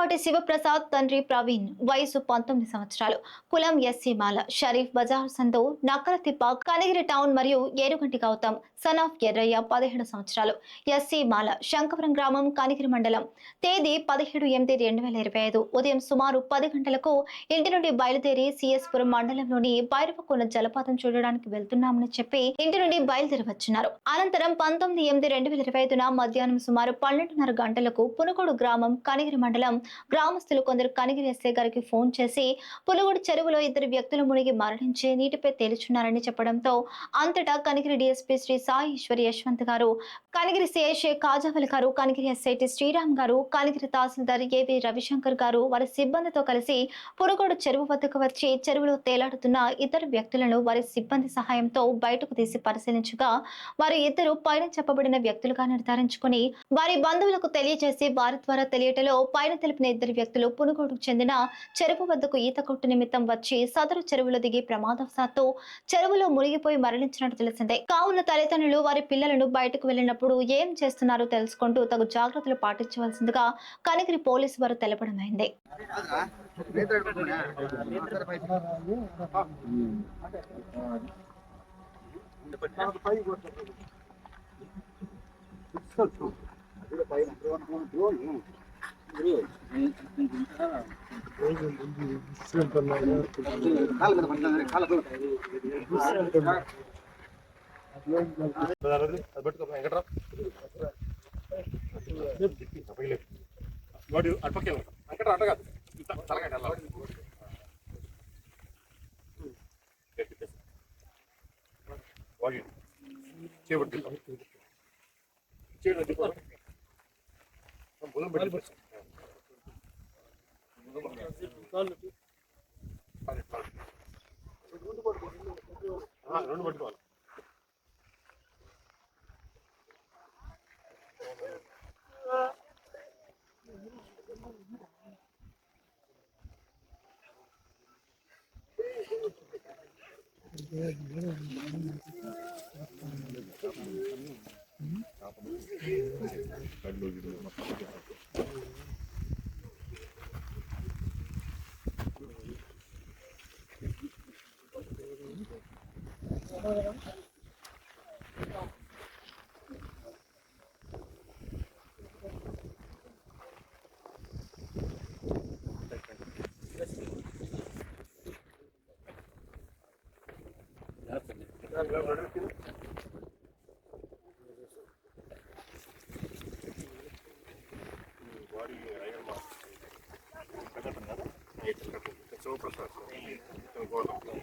బోయపాటి శివప్రసాద్ తండ్రి ప్రవీణ్ వయసు పంతొమ్మిది సంవత్సరాలు. కులం ఎస్సీ మాల. షరీఫ్ బజార్ సందు నక్కలతిప్ప కనగిరి టౌన్ మరియు ఏరుగంటి గౌతమ్ సన్ ఆఫ్ ఎర్రయ్య పదిహేడు సంవత్సరాలు. ఎస్సీ మాల. శంకవరం గ్రామం కనగిరి మండలం. తేదీ పదిహేడు ఎనిమిది రెండు వేల ఇరవై ఐదు. ఉదయం సుమారు పది గంటలకు ఇంటి నుండి బయలుదేరి సిఎస్పురం మండలంలోని భైరవకొన జలపాతం చూడడానికి వెళ్తున్నామని చెప్పి ఇంటి నుండి బయలుదేరి వచ్చినారు అనంతరం పంతొమ్మిది ఎనిమిది రెండు వేల ఇరవై ఐదున మధ్యాహ్నం సుమారు పన్నెండున్నర గంటలకు పునుగోడు గ్రామం కనగిరి మండలం గ్రామస్తులు కొందరు కనిగిరి ఎస్ఐ గారికి ఫోన్ చేసి పులుగుడు చెరువులో ఇద్దరు వ్యక్తులు మునిగి మరణించి నీటిపై తేలుచున్నారని చెప్పడంతో అంతటా కనిగిరి డిఎస్పీ శ్రీ సాయి ఈశ్వరి యశ్వంత్ గారు కనిగిరి సిఐషే కాజావల్ గారు కనిగిరి ఎస్ఐటి శ్రీరామ్ గారు కనిగిరి తహసీల్దార్ ఏవి రవిశంకర్ గారు వారి సిబ్బందితో కలిసి పురుగోడు చెరువు వద్దకు వచ్చి చెరువులో తేలాడుతున్న ఇద్దరు వ్యక్తులను వారి సిబ్బంది సహాయంతో బయటకు తీసి పరిశీలించగా వారి ఇద్దరు పైన చెప్పబడిన వ్యక్తులుగా నిర్ధారించుకుని వారి బంధువులకు తెలియజేసి వారి ద్వారా తెలియటలో పైన తెలిపిన ఇద్దరు వ్యక్తులు పునుగోడుకు చెందిన చెరువు వద్దకు ఈత కొట్టు నిమిత్తం వచ్చి సదరు చెరువులో దిగి ప్రమాదవశాత్తు చెరువులో మునిగిపోయి మరణించినట్టు తెలిసిందే కావున తల్లిదండ్రులు వారి పిల్లలను బయటకు వెళ్ళినప్పుడు ఏం చేస్తున్నారో తెలుసుకుంటూ తగు జాగ్రత్తలు పాటించవలసిందిగా కనగిరి పోలీసు వారు తెలపడమైంది వాడు అటుపక్క అక్కడ అట కాదు తలకాయ వెళ్ళాలి వాడి చేపట్టి చేయడం బుధం పెట్టి రెండు పట్టుకోవాలి బాడీ ఐరన్ మార్క్స్ కట్టడం కదా శివప్రసాద్ గోదాం